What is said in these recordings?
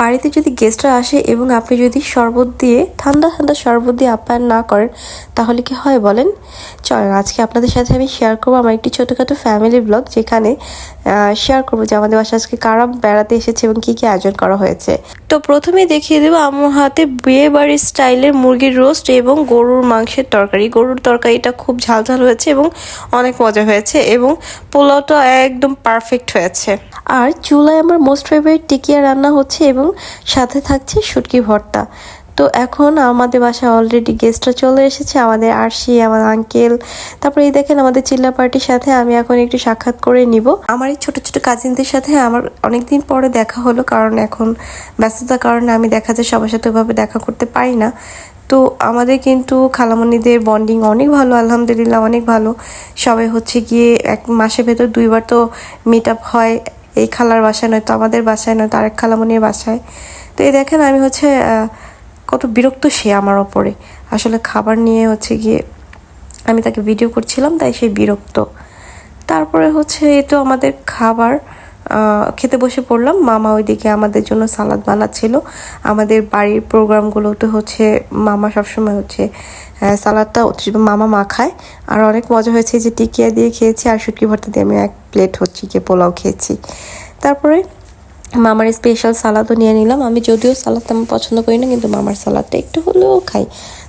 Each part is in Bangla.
বাড়িতে যদি গেস্টরা আসে এবং আপনি যদি শরবত দিয়ে, ঠান্ডা ঠান্ডা শরবত দিয়ে আপ্যায়ন না করেন, তাহলে কি হয় বলেন? চলেন, আজকে আপনাদের সাথে আমি শেয়ার করব আমার একটি ছোটোখাটো ফ্যামিলি ব্লগ যেখানে শেয়ার করব যে আমাদের বাসায় আজকে কারা বেড়াতে এসেছে এবং কী কী আয়োজন করা হয়েছে। তো প্রথমে দেখিয়ে দেবো, আমার হাতে বিয়ে বাড়ির স্টাইলের মুরগির রোস্ট এবং গরুর মাংসের তরকারি। গরুর তরকারিটা খুব ঝাল ঝাল হয়েছে এবং অনেক মজা হয়েছে এবং পোলাওটা একদম পারফেক্ট হয়েছে। আর চুলায় আমার মোস্ট ফেভারিট টিকিয়া রান্না হচ্ছে এবং সাথে থাকছে শুটকি ভর্তা। তো এখন আমাদের বাসায় অলরেডি গেস্টরা চলে এসেছে, আমাদের আরশি, আমার আঙ্কেল তারপরে এই দেখেন আমাদের চিল্লা পার্টির সাথে আমি এখন একটু সাক্ষাৎ করে নিব। আমার এই ছোটো ছোটো কাজিনদের সাথে আমার অনেকদিন পরে দেখা হলো, কারণ এখন ব্যস্ততার কারণে আমি দেখা যায় সবার সাথে ওইভাবে দেখা করতে পারি না। তো আমাদের কিন্তু খালামণিদের বন্ডিং অনেক ভালো, আলহামদুলিল্লাহ অনেক ভালো। সবাই হচ্ছে গিয়ে এক মাসের ভেতর দুইবার তো মিট আপ হয় এই খালার বাসায় নয়তো আমাদের বাসায় নয়তো আরেক খালামণির বাসায়। তো এই দেখেন আমি হচ্ছে কত বিরক্ত সে আমার ওপরে। আসলে খাবার নিয়ে হচ্ছে গিয়ে আমি তাকে ভিডিও করছিলাম, তাই সে বিরক্ত। তারপরে হচ্ছে এ তো আমাদের খাবার খেতে বসে পড়লাম। মামা ওইদিকে আমাদের জন্য সালাদ বানাচ্ছিল। আমাদের বাড়ির প্রোগ্রামগুলো তো হচ্ছে মামা সবসময় হচ্ছে সালাদটা মামা মাখায় আর অনেক মজা হয়েছে যে টিকিয়া দিয়ে খেয়েছি, আর শুটকি ভর্তা দিয়ে আমি এক প্লেট হচ্ছে গিয়ে পোলাও খেয়েছি। তারপরে মামার স্পেশাল সালাদও নিয়ে নিলাম। আমি যদিও সালাদ তেমন পছন্দ করি না, কিন্তু মামার সালাদটা একটু হলেও খাই,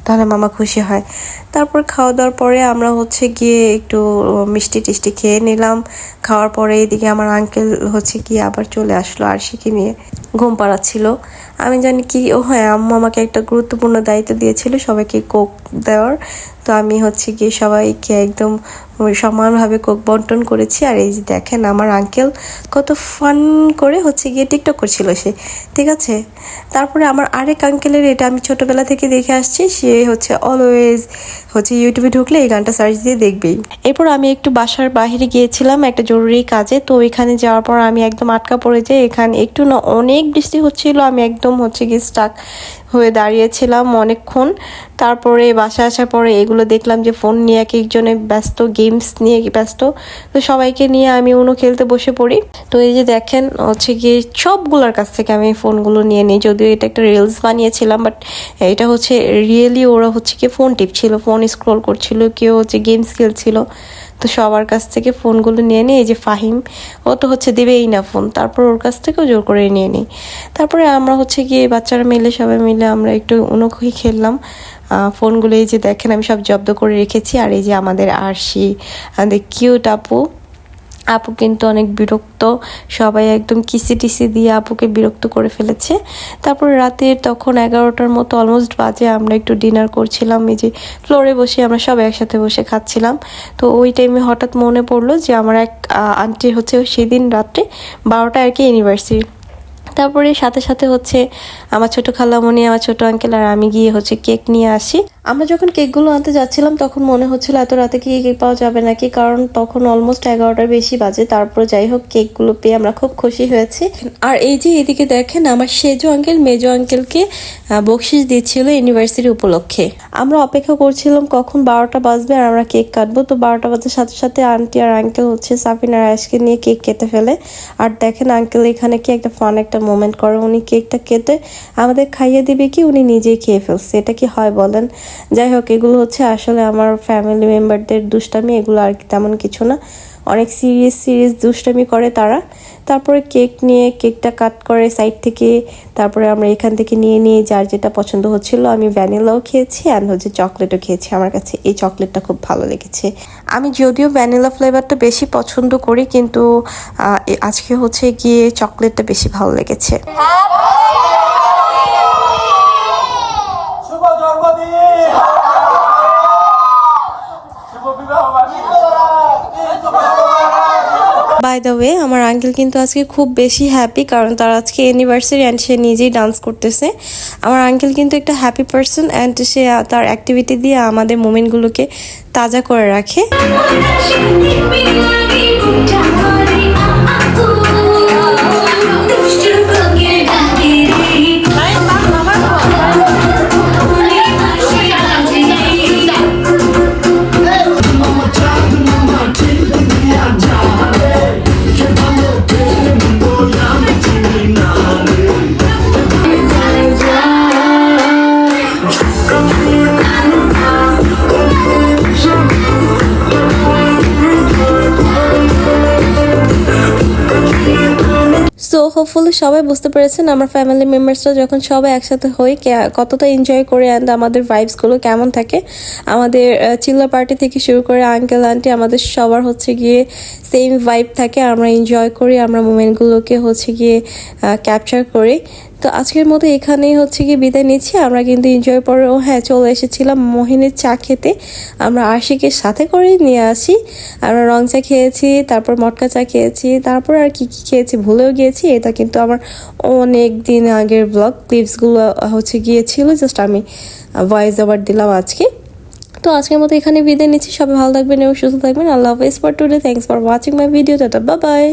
তাহলে মামা খুশি হয়। তারপর খাওয়া দাওয়ার পরে আমরা হচ্ছে গিয়ে একটু মিষ্টি টিষ্টি খেয়ে নিলাম। খাওয়ার পরে এদিকে আমার আঙ্কেল হচ্ছে গিয়ে আবার চলে আসলো আর আরশিকে নিয়ে। ঘুম পাড়াচ্ছিল। আমি জানি কি, ও হ্যাঁ আম্মু আমাকে একটা গুরুত্বপূর্ণ দায়িত্ব দিয়েছিল সবাইকে কোক দেওয়ার। তো আমি হচ্ছে গিয়ে সবাইকে একদম সমানভাবে কোক বন্টন করেছি। আর এই যে দেখেন আমার আঙ্কেল কত ফান করে হচ্ছে গিয়ে টিকটক করছিল সে, ঠিক আছে? তারপরে আমার আরেক আঙ্কেলের এটা আমি ছোটবেলা থেকে দেখে আসছি, সে হচ্ছে অলওয়েজ হচ্ছে ইউটিউবে ঢুকলে এই গানটা সার্চ দিয়ে দেখবেই। এরপর আমি একটু বাসার বাহিরে গিয়েছিলাম একটা জরুরি কাজে, তো এখানে যাওয়ার পর আমি একদম আটকা পড়ে যাই। এখানে একটু না অনেক বৃষ্টি হচ্ছিল, আমি একদম হচ্ছে গিয়ে স্টাক হয়ে দাঁড়িয়েছিলাম অনেকক্ষণ। তারপরে বাসা আসার পরে এগুলো দেখলাম যে ফোন নিয়ে এক একজনে ব্যস্ত গেমস নিয়ে ব্যস্ত। তো সবাইকে নিয়ে আমি উনো খেলতে বসে পড়ি। তো এই যে দেখেন, হচ্ছে গিয়ে সবগুলোর কাছ থেকে আমি ফোনগুলো নিয়ে নিই। যদিও এটা একটা রিলস বানিয়েছিলাম বাট এটা হচ্ছে রিয়েলি ওরা হচ্ছে কি ফোন টিপছিল ফোন স্ক্রল করছিল, কেউ হচ্ছে গেমস খেলছিল। তো সবার কাছ থেকে ফোনগুলো নিয়ে নিই। এই যে ফাহিম, ও তো হচ্ছে দেবে এই না ফোন। তারপর ওর কাছ থেকেও জোর করে নিয়ে নিই। তারপরে আমরা হচ্ছে গিয়ে বাচ্চারা মিলে, সবাই মিলে আমরা একটু উনখই খেললাম। ফোনগুলো এই যে দেখেন, আমি সব জব্দ করে রেখেছি। আর এই যে আমাদের আরশি, আমাদের কিউট আপু আপু কিন্তু অনেক বিরক্ত। সবাই একদম কিসি টিসি দিয়ে আপুকে বিরক্ত করে ফেলেছে। তারপর রাতে তখন এগারোটার মতো অলমোস্ট বাজে, আমরা একটু ডিনার করছিলাম, এই যে ফ্লোরে বসে আমরা সবাই একসাথে বসে খাচ্ছিলাম। তো ওই টাইমে হঠাৎ মনে পড়ল যে আমার এক আন্টি হচ্ছে সেদিন রাত্রে বারোটা আর কি ইউনিভার্সিটি তারপরে সাথে সাথে হচ্ছে আমার ছোট খালামণি আমার ছোট আঙ্কেল আর আমি গিয়ে হচ্ছে কেক নিয়ে আসি। আমরা যখন কেকগুলো আনতে যাচ্ছিলাম, তখন মনে হচ্ছিল এত রাতে কি কেক পাওয়া যাবে নাকি? কারণ তখন অলমোস্ট এগারোটার বেশি বাজে। তারপর যাই হোক কেকগুলো পেয়ে আমরা খুব খুশি হয়েছি। আর এই যে এদিকে দেখেন, আমার সেজো আঙ্কেল মেজো আঙ্কেলকে বকশিস দিচ্ছিল ইউনিভার্সিটি উপলক্ষে। আমরা অপেক্ষা করছিলাম কখন বারোটা বাজবে আর আমরা কেক কাটবো। তো বারোটা বাজার সাথে সাথে আন্টি আর আঙ্কেল হচ্ছে সাফিন আর নিয়ে কেক কেটে ফেলে। আর দেখেন আঙ্কেল এখানে কি একটা ফান একটা মোমেন্ট করে। উনি কেকটা কেটে আমাদের খাইয়ে দিবে কি, উনি নিজেই খেয়ে ফেলছে। এটা কি হয় বলেন? যাই হোক, এগুলো হচ্ছে আসলে আমার ফ্যামিলি মেম্বারদের দুষ্টামি, এগুলো আর তেমন কিছু না। অনেক সিরিয়াস সিরিয়াস দুষ্টামি করে তারা। তারপরে কেক নিয়ে কেকটা কাট করে সাইড থেকে তারপরে আমরা এখান থেকে নিয়ে নিয়ে যার যেটা পছন্দ হচ্ছিল, আমি ভ্যানিলাও খেয়েছি অ্যান্ড হচ্ছে চকলেটও খেয়েছি। আমার কাছে এই চকলেটটা খুব ভালো লেগেছে। আমি যদিও ভ্যানিলা ফ্লেভারটা বেশি পছন্দ করি, কিন্তু আজকে হচ্ছে গিয়ে চকলেটটা বেশি ভালো লেগেছে। বাই দ্য ওয়ে আমার আঙ্কেল কিন্তু আজকে খুব বেশি হ্যাপি কারণ তার আজকে অ্যানিভার্সারি অ্যান্ড সে নিজেই ডান্স করতেছে। আমার আঙ্কেল কিন্তু একটা হ্যাপি পার্সন অ্যান্ড সে তার অ্যাক্টিভিটি দিয়ে আমাদের মোমেন্টগুলোকে তাজা করে রাখে। হোপফুলি সবাই বুঝতে পেরেছেন, আমার ফ্যামিলি মেম্বার্সরা যখন সবাই একসাথে হই কতটা এনজয় করে অ্যান্ড আমাদের ভাইবসগুলো কেমন থাকে। আমাদের চিল্লা পার্টি থেকে শুরু করে আঙ্কেল আন্টি আমাদের সবার হচ্ছে গিয়ে সেম ভাইব থাকে। আমরা এনজয় করি, আমরা মুমেন্টগুলোকে হচ্ছে গিয়ে ক্যাপচার করি। তো আজকের মতো এখানেই হচ্ছে গিয়ে বিদায় নিচ্ছি। আমরা কিন্তু এনজয় পরে ও হ্যাঁ চলে এসেছিলাম মোহিনীর চা খেতে। আমরা আশিকের সাথে করে নিয়ে আসি। আমরা রং চা খেয়েছি, তারপর মটকা চা খেয়েছি, তারপর আর কি কি খেয়েছি ভুলেও গিয়েছি। এটা কিন্তু আমার অনেক দিন আগের ব্লগ ক্লিপসগুলো হচ্ছে গিয়েছিল জাস্ট আমি ভয়েস ওভার দিলাম আজকে। তো আজকের মতো এখানে বিদায় নিচ্ছি। সবাই ভালো থাকবেন এবং সুস্থ থাকবেন। আল্লাহ হাফেজ। For today thanks for watching my video tata bye